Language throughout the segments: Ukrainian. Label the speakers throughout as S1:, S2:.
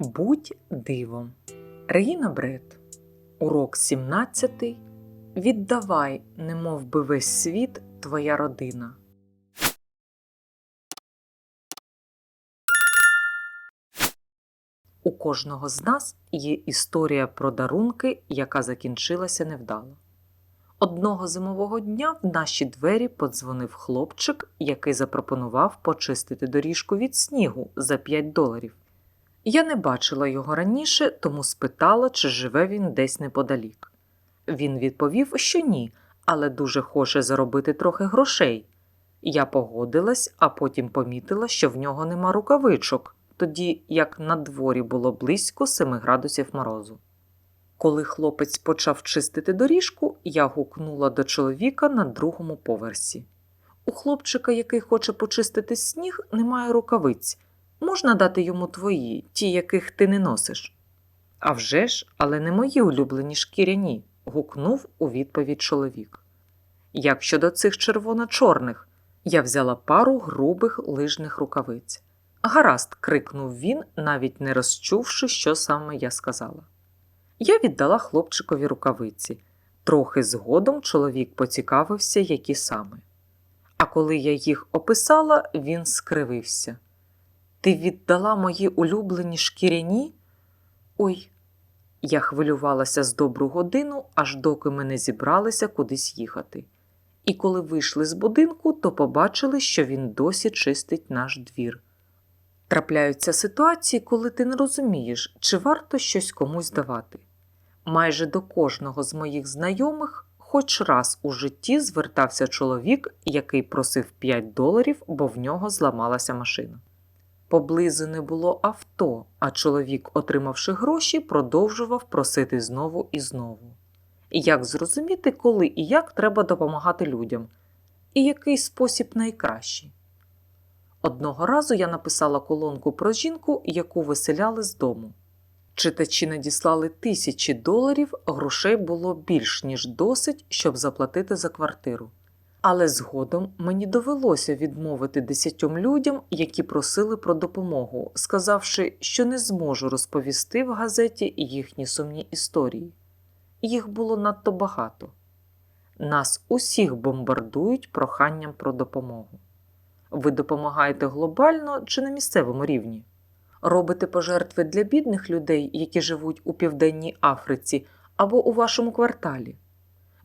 S1: Будь дивом. Регіна Бред. Урок 17. Віддавай, немов би весь світ твоя родина. У кожного з нас є історія про дарунки, яка закінчилася невдало. Одного зимового дня в наші двері подзвонив хлопчик, який запропонував почистити доріжку від снігу за 5 доларів. Я не бачила його раніше, тому спитала, чи живе він десь неподалік. Він відповів, що ні, але дуже хоче заробити трохи грошей. Я погодилась, а потім помітила, що в нього нема рукавичок, тоді як на дворі було близько 7 градусів морозу. Коли хлопець почав чистити доріжку, я гукнула до чоловіка на другому поверсі. У хлопчика, який хоче почистити сніг, немає рукавиць. Можна дати йому твої, ті, яких ти не носиш. «А вже ж, але не мої улюблені шкіряні, гукнув у відповідь чоловік. Як щодо цих червоно-чорних, я взяла пару грубих лижних рукавиць. Гаразд, крикнув він, навіть не розчувши, що саме я сказала. Я віддала хлопчикові рукавиці. Трохи згодом чоловік поцікавився, які саме. А коли я їх описала, він скривився. Ти віддала мої улюблені шкіряні? Ой, я хвилювалася з добру годину, аж доки ми не зібралися кудись їхати. І коли вийшли з будинку, то побачили, що він досі чистить наш двір. Трапляються ситуації, коли ти не розумієш, чи варто щось комусь давати. Майже до кожного з моїх знайомих хоч раз у житті звертався чоловік, який просив 5 доларів, бо в нього зламалася машина. Поблизу не було авто, а чоловік, отримавши гроші, продовжував просити знову і знову. Як зрозуміти, коли і як треба допомагати людям, і який спосіб найкращий? Одного разу я написала колонку про жінку, яку виселяли з дому. Читачі надіслали тисячі доларів, грошей було більш ніж досить, щоб заплатити за квартиру. Але згодом мені довелося відмовити десятьом людям, які просили про допомогу, сказавши, що не зможу розповісти в газеті їхні сумні історії. Їх було надто багато. Нас усіх бомбардують проханням про допомогу. Ви допомагаєте глобально чи на місцевому рівні? Робите пожертви для бідних людей, які живуть у Південній Африці або у вашому кварталі?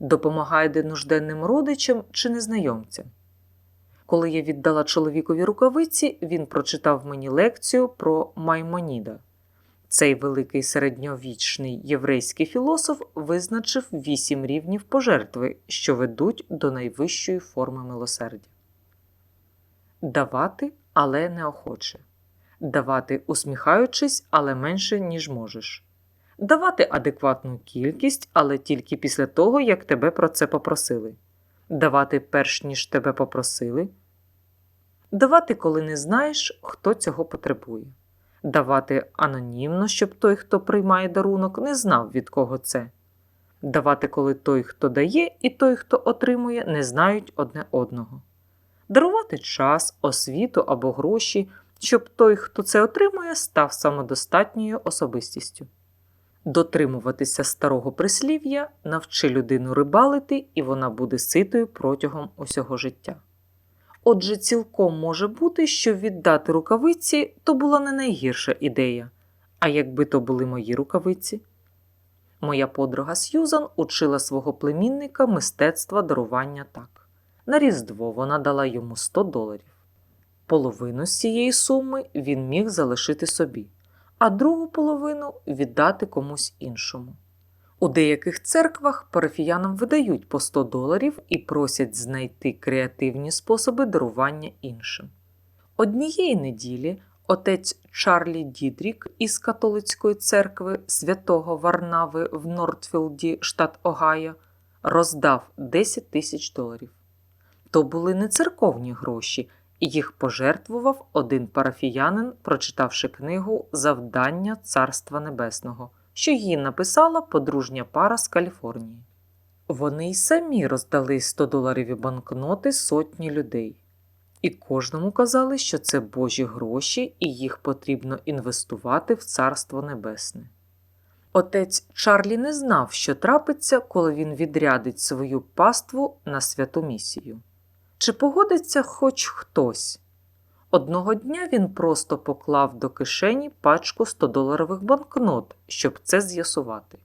S1: Допомагаєте нужденним родичам чи незнайомцям? Коли я віддала чоловікові рукавиці, він прочитав мені лекцію про Маймоніда. Цей великий середньовічний єврейський філософ визначив вісім рівнів пожертви, що ведуть до найвищої форми милосердя. Давати, але неохоче. Давати усміхаючись, але менше, ніж можеш. Давати адекватну кількість, але тільки після того, як тебе про це попросили. Давати перш ніж тебе попросили. Давати, коли не знаєш, хто цього потребує. Давати анонімно, щоб той, хто приймає дарунок, не знав, від кого це. Давати, коли той, хто дає, і той, хто отримує, не знають одне одного. Дарувати час, освіту або гроші, щоб той, хто це отримує, став самодостатньою особистістю. Дотримуватися старого прислів'я навчи людину рибалити, і вона буде ситою протягом усього життя. Отже, цілком може бути, що віддати рукавиці то була не найгірша ідея. А якби то були мої рукавиці? Моя подруга Сьюзан учила свого племінника мистецтва дарування так. На Різдво вона дала йому 100 доларів. Половину з цієї суми він міг залишити собі, а другу половину віддати комусь іншому. У деяких церквах парафіянам видають по 100 доларів і просять знайти креативні способи дарування іншим. Однієї неділі отець Чарлі Дідрік із католицької церкви святого Варнави в Нортфілді, штат Огайо, роздав 10 тисяч доларів. То були не церковні гроші, їх пожертвував один парафіянин, прочитавши книгу Завдання Царства Небесного, що її написала подружня пара з Каліфорнії. Вони й самі роздали 100 доларові банкноти сотні людей. І кожному казали, що це Божі гроші, і їх потрібно інвестувати в Царство Небесне. Отець Чарлі не знав, що трапиться, коли він відрядить свою паству на святу місію. Чи погодиться хоч хтось? Одного дня він просто поклав до кишені пачку 100-доларових банкнот, щоб це з'ясувати.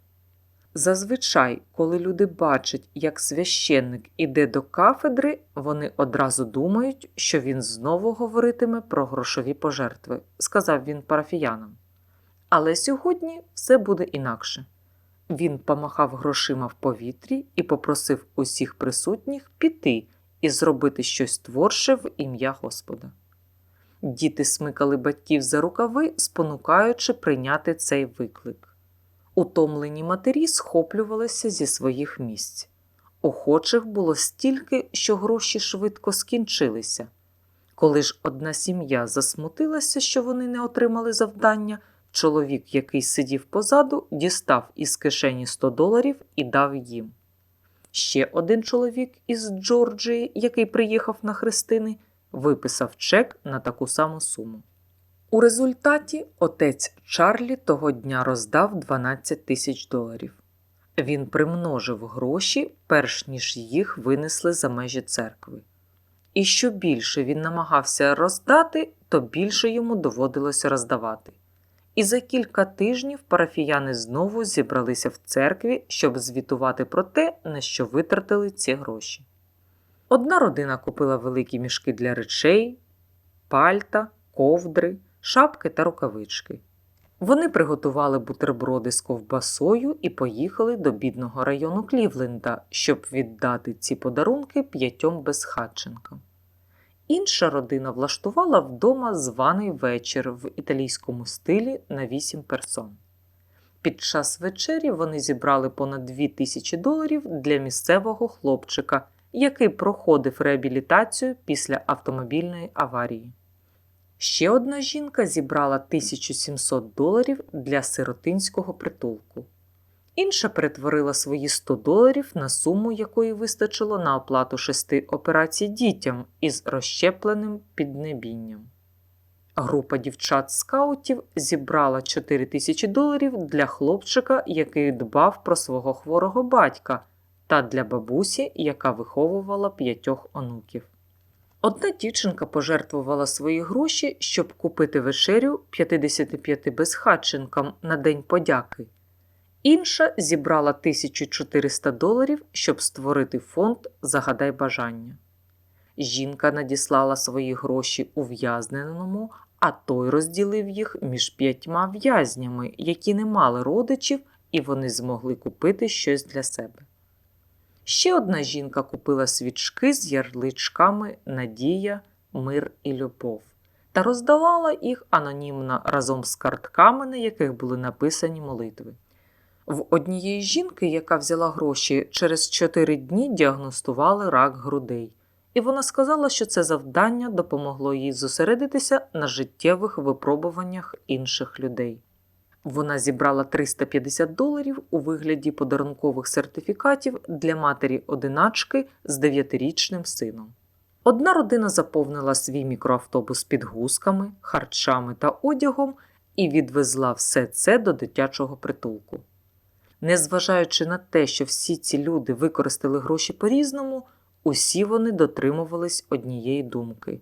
S1: Зазвичай, коли люди бачать, як священник іде до кафедри, вони одразу думають, що він знову говоритиме про грошові пожертви, сказав він парафіянам. Але сьогодні все буде інакше. Він помахав грошима в повітрі і попросив усіх присутніх піти і зробити щось творче в ім'я Господа. Діти смикали батьків за рукави, спонукаючи прийняти цей виклик. Утомлені матері схоплювалися зі своїх місць. Охочих було стільки, що гроші швидко скінчилися. Коли ж одна сім'я засмутилася, що вони не отримали завдання, чоловік, який сидів позаду, дістав із кишені 100 доларів і дав їм. Ще один чоловік із Джорджії, який приїхав на хрестини, виписав чек на таку саму суму. У результаті отець Чарлі того дня роздав 12 тисяч доларів. Він примножив гроші, перш ніж їх винесли за межі церкви. І що більше він намагався роздати, то більше йому доводилося роздавати. І за кілька тижнів парафіяни знову зібралися в церкві, щоб звітувати про те, на що витратили ці гроші. Одна родина купила великі мішки для речей, пальта, ковдри, шапки та рукавички. Вони приготували бутерброди з ковбасою і поїхали до бідного району Клівленда, щоб віддати ці подарунки п'ятьом безхатченкам. Інша родина влаштувала вдома званий вечір в італійському стилі на 8 персон. Під час вечері вони зібрали понад 2 тисячі доларів для місцевого хлопчика, який проходив реабілітацію після автомобільної аварії. Ще одна жінка зібрала 1700 доларів для сиротинського притулку. Інша перетворила свої 100 доларів на суму, якої вистачило на оплату шести операцій дітям із розщепленим піднебінням. Група дівчат-скаутів зібрала 4 тисячі доларів для хлопчика, який дбав про свого хворого батька, та для бабусі, яка виховувала п'ятьох онуків. Одна дівчинка пожертвувала свої гроші, щоб купити вечерю 55 безхатченкам на День подяки. Інша зібрала 1400 доларів, щоб створити фонд Загадай бажання. Жінка надіслала свої гроші ув'язненому, а той розділив їх між п'ятьма в'язнями, які не мали родичів, і вони змогли купити щось для себе. Ще одна жінка купила свічки з ярличками Надія, Мир і Любов та роздавала їх анонімно разом з картками, на яких були написані молитви. В однієї жінки, яка взяла гроші, через 4 дні діагностували рак грудей, і вона сказала, що це завдання допомогло їй зосередитися на життєвих випробуваннях інших людей. Вона зібрала 350 доларів у вигляді подарункових сертифікатів для матері одиначки з 9-річним сином. Одна родина заповнила свій мікроавтобус підгузками, харчами та одягом і відвезла все це до дитячого притулку. Незважаючи на те, що всі ці люди використали гроші по-різному, усі вони дотримувались однієї думки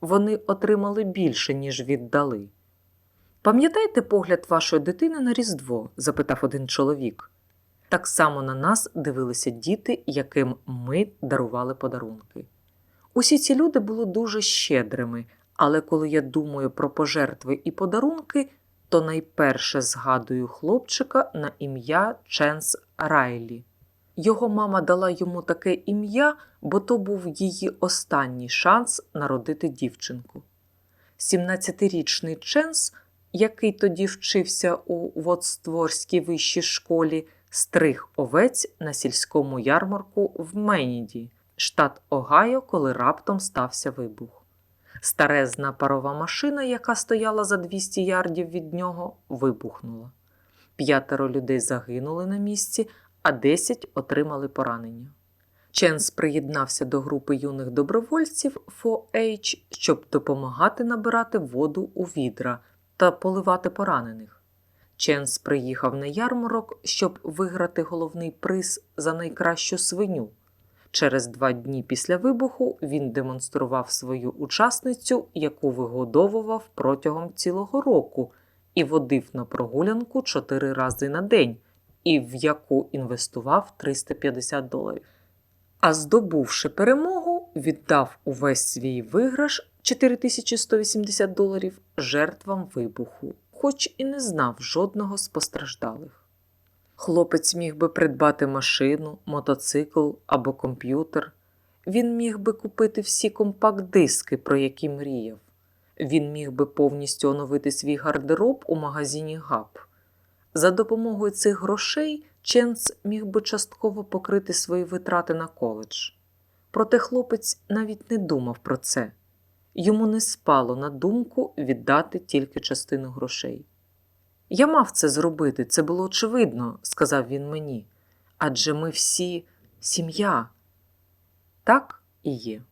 S1: вони отримали більше, ніж віддали. Пам'ятаєте погляд вашої дитини на Різдво? запитав один чоловік. Так само на нас дивилися діти, яким ми дарували подарунки. Усі ці люди були дуже щедрими, але коли я думаю про пожертви і подарунки, то найперше згадую хлопчика на ім'я Ченс Райлі. Його мама дала йому таке ім'я, бо то був її останній шанс народити дівчинку. 17-річний Ченс, який тоді вчився у Вотстворській вищій школі, стриг овець на сільському ярмарку в Меніді, штат Огайо, коли раптом стався вибух. Старезна парова машина, яка стояла за 200 ярдів від нього, вибухнула. П'ятеро людей загинули на місці, а 10 отримали поранення. Ченс приєднався до групи юних добровольців 4H, щоб допомагати набирати воду у відра та поливати поранених. Ченс приїхав на ярмарок, щоб виграти головний приз за найкращу свиню. Через два дні після вибуху він демонстрував свою учасницю, яку вигодовував протягом цілого року, і водив на прогулянку чотири рази на день, і в яку інвестував 350 доларів. А здобувши перемогу, віддав увесь свій виграш 4180 доларів жертвам вибуху, хоч і не знав жодного з постраждалих. Хлопець міг би придбати машину, мотоцикл або комп'ютер. Він міг би купити всі компакт-диски, про які мріяв. Він міг би повністю оновити свій гардероб у магазині ГАП. За допомогою цих грошей Ченц міг би частково покрити свої витрати на коледж. Проте хлопець навіть не думав про це. Йому не спало на думку віддати тільки частину грошей. Я мав це зробити, це було очевидно, сказав він мені. Адже ми всі сім'я. Так і є.